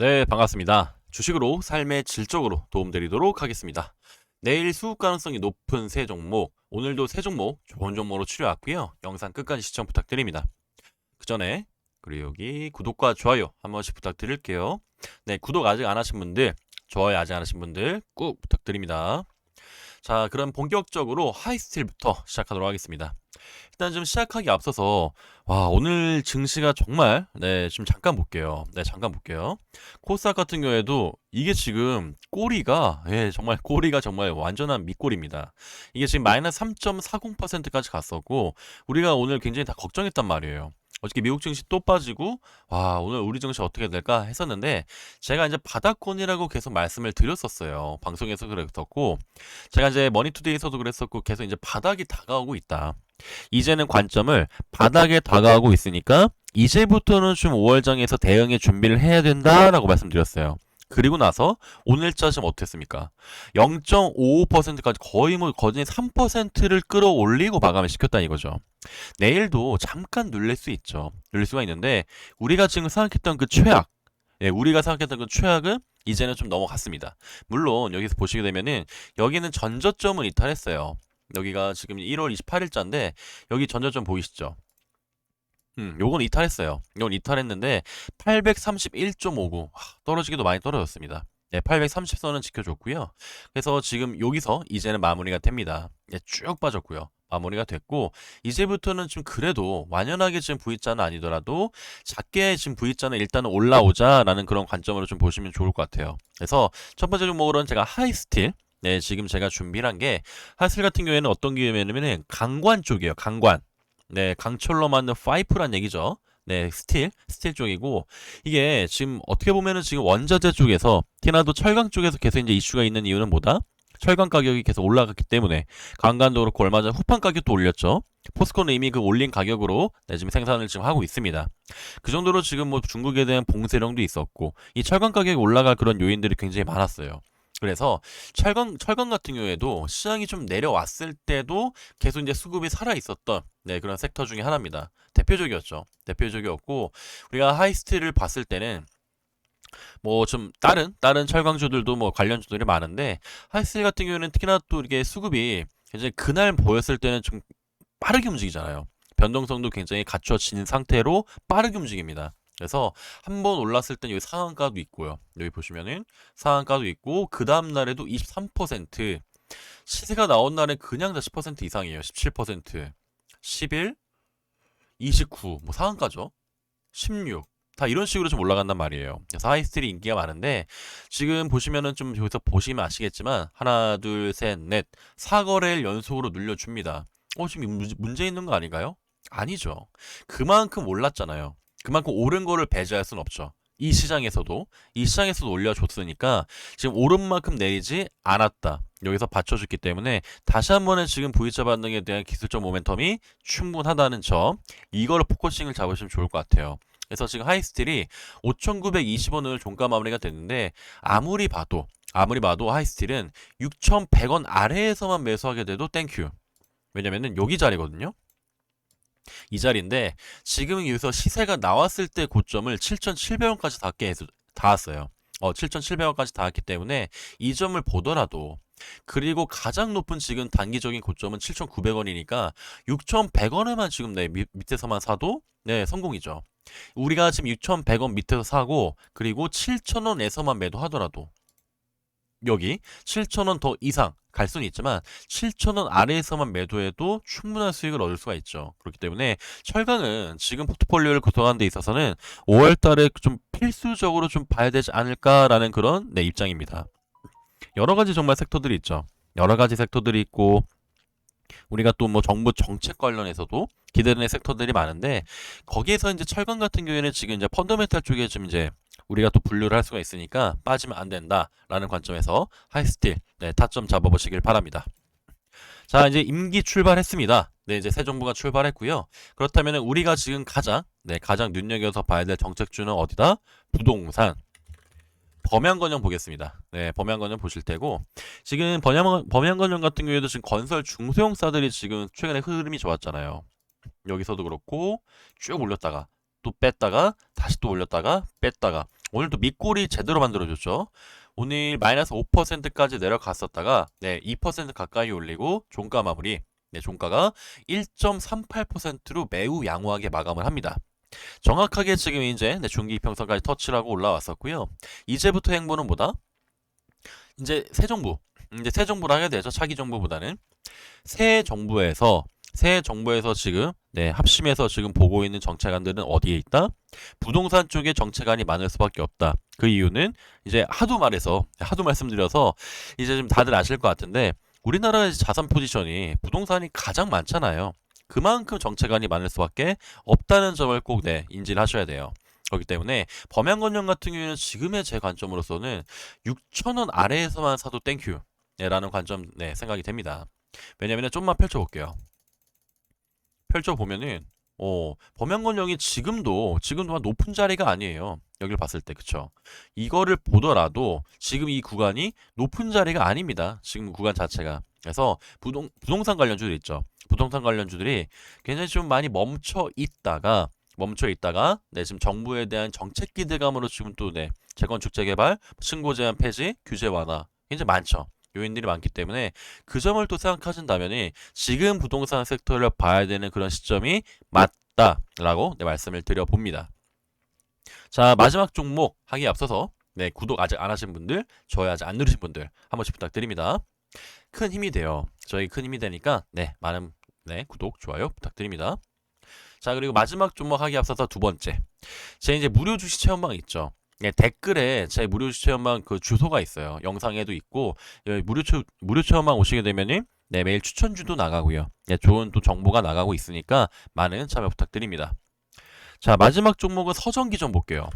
네, 반갑습니다. 주식으로 삶의 질적으로 도움드리도록 하겠습니다. 내일 수급 가능성이 높은 세 종목, 오늘도 세 종목 좋은 종목으로 추려왔고요. 영상 끝까지 시청 부탁드립니다. 그 전에 그리고 여기 구독과 좋아요 한 번씩 부탁드릴게요. 네, 구독 아직 안 하신 분들, 좋아요 아직 안 하신 분들 꼭 부탁드립니다. 자, 그럼 본격적으로 하이스틸부터 시작하도록 하겠습니다. 일단 좀 시작하기 앞서서 와, 오늘 증시가 정말 네, 지금 잠깐 볼게요. 네, 잠깐 볼게요. 코스닥 같은 경우에도 이게 지금 꼬리가 예, 정말 꼬리가 정말 완전한 밑꼬리입니다. 이게 지금 마이너스 3.40%까지 갔었고 우리가 오늘 굉장히 다 걱정했단 말이에요. 어저께 미국 증시 또 빠지고 와 오늘 우리 증시 어떻게 될까 했었는데 제가 이제 바닥권이라고 계속 말씀을 드렸었어요 방송에서 그랬었고 제가 이제 머니투데이에서도 그랬었고 계속 이제 바닥이 다가오고 있다 이제는 관점을 바닥에 다가오고 있으니까 이제부터는 좀 5월장에서 대응의 준비를 해야 된다라고 말씀드렸어요. 그리고 나서 오늘자 지금 어땠습니까? 0.55%까지 거의 뭐 거진 3%를 끌어올리고 마감을 시켰다 이거죠. 내일도 잠깐 눌릴 수 있죠. 눌릴 수가 있는데 우리가 지금 생각했던 그 최악, 예, 우리가 생각했던 그 최악은 이제는 좀 넘어갔습니다. 물론 여기서 보시게 되면은 여기는 전저점을 이탈했어요. 여기가 지금 1월 28일자인데 여기 전저점 보이시죠? 음, 요건 이탈했어요. 이건 이탈했는데 831.59 떨어지기도 많이 떨어졌습니다. 네, 830선은 지켜줬고요. 그래서 지금 여기서 이제는 마무리가 됩니다. 네, 쭉 빠졌고요. 마무리가 됐고 이제부터는 좀 그래도 완연하게 지금 V자는 아니더라도 작게 지금 V자는 일단은 올라오자라는 그런 관점으로 좀 보시면 좋을 것 같아요. 그래서 첫 번째 종목으로는 제가 하이스틸 네, 지금 제가 준비를 한 게 하이스틸 같은 경우에는 어떤 기회냐면은 강관 쪽이에요. 강관. 네, 강철로 만든 파이프란 얘기죠. 네, 스틸, 스틸 쪽이고 이게 지금 어떻게 보면은 지금 원자재 쪽에서 티나도 철강 쪽에서 계속 이제 이슈가 있는 이유는 뭐다? 철강 가격이 계속 올라갔기 때문에 강간도 그렇고 얼마 전 후판 가격도 올렸죠. 포스코는 이미 그 올린 가격으로 네, 지금 생산을 지금 하고 있습니다. 그 정도로 지금 뭐 중국에 대한 봉쇄령도 있었고 이 철강 가격이 올라갈 그런 요인들이 굉장히 많았어요. 그래서 철강 철강 같은 경우에도 시장이 좀 내려왔을 때도 계속 이제 수급이 살아 있었던 네, 그런 섹터 중에 하나입니다. 대표적이었죠. 대표적이었고 우리가 하이스틸을 봤을 때는 뭐 좀 다른 다른 철강주들도 뭐 관련주들이 많은데 하이스틸 같은 경우에는 특히나 또 이게 수급이 굉장히 그날 보였을 때는 좀 빠르게 움직이잖아요. 변동성도 굉장히 갖춰진 상태로 빠르게 움직입니다. 그래서 한 번 올랐을 땐 여기 상한가도 있고요. 여기 보시면은 상한가도 있고 그 다음 날에도 23% 시세가 나온 날에 그냥 다 10% 이상이에요. 17%, 11, 29, 뭐 상한가죠. 16. 다 이런 식으로 좀 올라간단 말이에요. 그래서 하이스틸이 인기가 많은데 지금 보시면은 좀 여기서 보시면 아시겠지만 하나, 둘, 셋, 넷, 4거래일 연속으로 눌려줍니다. 어, 지금 문- 문제 있는 거 아닌가요? 아니죠. 그만큼 올랐잖아요. 그만큼 오른 거를 배제할 수는 없죠. 이 시장에서도 이 시장에서도 올려줬으니까 지금 오른 만큼 내리지 않았다. 여기서 받쳐줬기 때문에 다시 한 번에 지금 V자 반등에 대한 기술적 모멘텀이 충분하다는 점 이거를 포커싱을 잡으시면 좋을 것 같아요. 그래서 지금 하이스틸이 5,920원을 종가 마무리가 됐는데 아무리 봐도 아무리 봐도 하이스틸은 6,100원 아래에서만 매수하게 돼도 땡큐. 왜냐면은 여기 자리거든요. 이 자리인데 지금 여기서 시세가 나왔을 때 고점을 7,700원까지 닿게 해서 닿았어요. 어, 7,700원까지 닿았기 때문에 이 점을 보더라도 그리고 가장 높은 지금 단기적인 고점은 7,900원이니까 6,100원에만 지금 내 밑- 밑에서만 사도 네, 성공이죠. 우리가 지금 6,100원 밑에서 사고 그리고 7,000원에서만 매도하더라도 여기 7,000원 더 이상 갈 수는 있지만 7,000원 아래에서만 매도해도 충분한 수익을 얻을 수가 있죠. 그렇기 때문에 철강은 지금 포트폴리오를 구성하는 데 있어서는 5월 달에 좀 필수적으로 좀 봐야 되지 않을까라는 그런 네, 입장입니다. 여러 가지 정말 섹터들이 있죠. 여러 가지 섹터들이 있고 우리가 또 뭐 정부 정책 관련해서도 기대되는 섹터들이 많은데 거기에서 이제 철강 같은 경우에는 지금 이제 펀더멘탈 쪽에 좀 이제 우리가 또 분류를 할 수가 있으니까 빠지면 안 된다라는 관점에서 하이스틸 네, 타점 잡아보시길 바랍니다. 자 이제 임기 출발했습니다. 네 이제 새 정부가 출발했고요. 그렇다면 우리가 지금 가장 네 가장 눈여겨서 봐야 될 정책주는 어디다? 부동산. 범양건영 보겠습니다. 네, 범양건영 보실 테고 지금 범양 범양건영 같은 경우에도 지금 건설 중소형사들이 지금 최근에 흐름이 좋았잖아요. 여기서도 그렇고 쭉 올렸다가 또 뺐다가 다시 또 올렸다가 뺐다가 오늘 또 밑골이 제대로 만들어줬죠. 오늘 마이너스 5%까지 내려갔었다가 네, 2% 가까이 올리고 종가 마무리 네, 종가가 1.38%로 매우 양호하게 마감을 합니다. 정확하게 지금 이제 네, 중기 이평선까지 터치를 하고 올라왔었고요. 이제부터 행보는 뭐다? 이제 새 정부, 이제 새 정부를 하게 되죠. 차기 정부보다는 새 정부에서 새 정부에서 지금 네, 합심해서 지금 보고 있는 정책안들은 어디에 있다? 부동산 쪽에 정책안이 많을 수밖에 없다. 그 이유는 이제 하도 말해서 하도 말씀드려서 이제 좀 다들 아실 것 같은데 우리나라의 자산 포지션이 부동산이 가장 많잖아요. 그만큼 정책안이 많을 수밖에 없다는 점을 꼭 네, 인지를 하셔야 돼요. 그렇기 때문에 범양건령 같은 경우에는 지금의 제 관점으로서는 6천원 아래에서만 사도 땡큐 네, 라는 관점 네, 생각이 됩니다. 왜냐면 좀만 펼쳐볼게요. 펼쳐보면은 어, 범양건령이 지금도 지금도 한 높은 자리가 아니에요. 여기를 봤을 때 그쵸? 이거를 보더라도 지금 이 구간이 높은 자리가 아닙니다. 지금 구간 자체가. 그래서 부동 부동산 관련주들 있죠. 부동산 관련주들이 굉장히 좀 많이 멈춰 있다가 멈춰 있다가 네, 지금 정부에 대한 정책 기대감으로 지금 또 네, 재건축 재개발, 신고 제한 폐지, 규제 완화 굉장히 많죠. 요인들이 많기 때문에 그 점을 또 생각하신다면 지금 부동산 섹터를 봐야 되는 그런 시점이 맞다라고 네, 말씀을 드려봅니다. 자 마지막 종목 하기 앞서서 네, 구독 아직 안 하신 분들, 좋아요 아직 안 누르신 분들 한 번씩 부탁드립니다. 큰 힘이 돼요. 저희 큰 힘이 되니까 네 많은 네 구독 좋아요 부탁드립니다. 자 그리고 마지막 종목 하기 앞서서 두 번째 제 이제 무료 주식 체험방 있죠. 네, 댓글에 제 무료 체험방 그 주소가 있어요. 영상에도 있고 여기 무료 체, 무료 체험방 오시게 되면은 네 매일 추천주도 나가고요. 네, 좋은 또 정보가 나가고 있으니까 많은 참여 부탁드립니다. 자 마지막 종목은 서전기전 볼게요.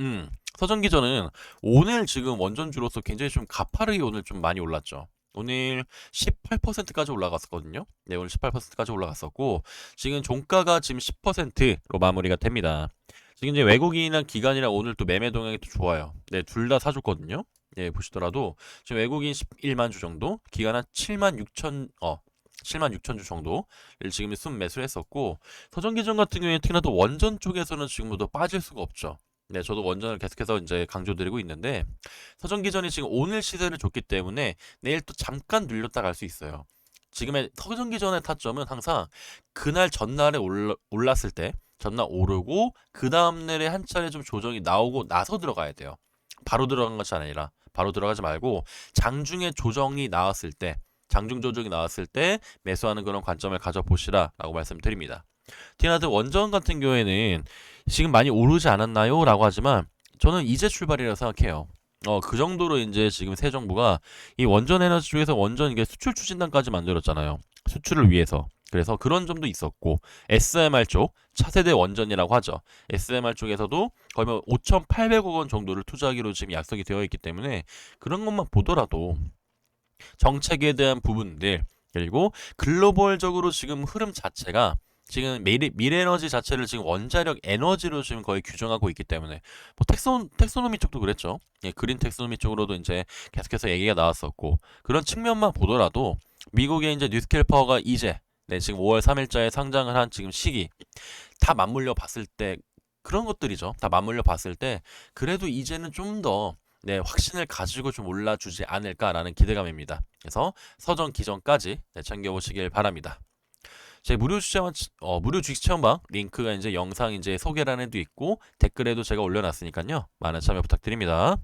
음 서전기 전은 오늘 지금 원전주로서 굉장히 좀 가파르게 오늘 좀 많이 올랐죠. 오늘 18%까지 올라갔었거든요. 네, 오늘 18%까지 올라갔었고 지금 종가가 지금 10%로 마무리가 됩니다. 지금 이제 외국인이나 기관이랑 오늘 또 매매 동향이 또 좋아요. 네, 둘 다 사줬거든요. 네, 보시더라도 지금 외국인 11만 주 정도, 기관 한 7만 6천 어 7만 6천 주 정도를 지금 순 매수를 했었고 서전기전 같은 경우에 특히나 또 원전 쪽에서는 지금부터 빠질 수가 없죠. 네, 저도 원전을 계속해서 이제 강조드리고 있는데 서전기전이 지금 오늘 시세를 줬기 때문에 내일 또 잠깐 눌렸다 갈 수 있어요. 지금의 서전기전의 타점은 항상 그날 전날에 올라, 올랐을 때 전날 오르고 그 다음날에 한 차례 좀 조정이 나오고 나서 들어가야 돼요. 바로 들어간 것이 아니라 바로 들어가지 말고 장중에 조정이 나왔을 때 장중 조정이 나왔을 때 매수하는 그런 관점을 가져보시라라고 말씀드립니다. 티나드 원전 같은 경우에는 지금 많이 오르지 않았나요? 라고 하지만 저는 이제 출발이라고 생각해요. 어, 그 정도로 이제 지금 새 정부가 이 원전 에너지 쪽에서 원전 이게 수출 추진단까지 만들었잖아요. 수출을 위해서. 그래서 그런 점도 있었고 SMR 쪽 차세대 원전이라고 하죠. SMR 쪽에서도 거의 뭐 5,800억 원 정도를 투자하기로 지금 약속이 되어 있기 때문에 그런 것만 보더라도 정책에 대한 부분들 그리고 글로벌적으로 지금 흐름 자체가 지금 미래, 미래에너지 자체를 지금 원자력 에너지로 지금 거의 규정하고 있기 때문에 뭐 텍소, 텍소노미 쪽도 그랬죠. 예, 그린 텍소노미 쪽으로도 이제 계속해서 얘기가 나왔었고 그런 측면만 보더라도 미국의 이제 뉴스케일 파워가 이제 네, 지금 5월 3일자에 상장을 한 지금 시기 다 맞물려 봤을 때 그런 것들이죠. 다 맞물려 봤을 때 그래도 이제는 좀더 네, 확신을 가지고 좀 올라주지 않을까라는 기대감입니다. 그래서 서전 기전까지 네, 챙겨보시길 바랍니다. 제 무료 주체원 어, 무료 주식 체험방 링크가 이제 영상 이제 소개란에도 있고 댓글에도 제가 올려놨으니까요. 많은 참여 부탁드립니다.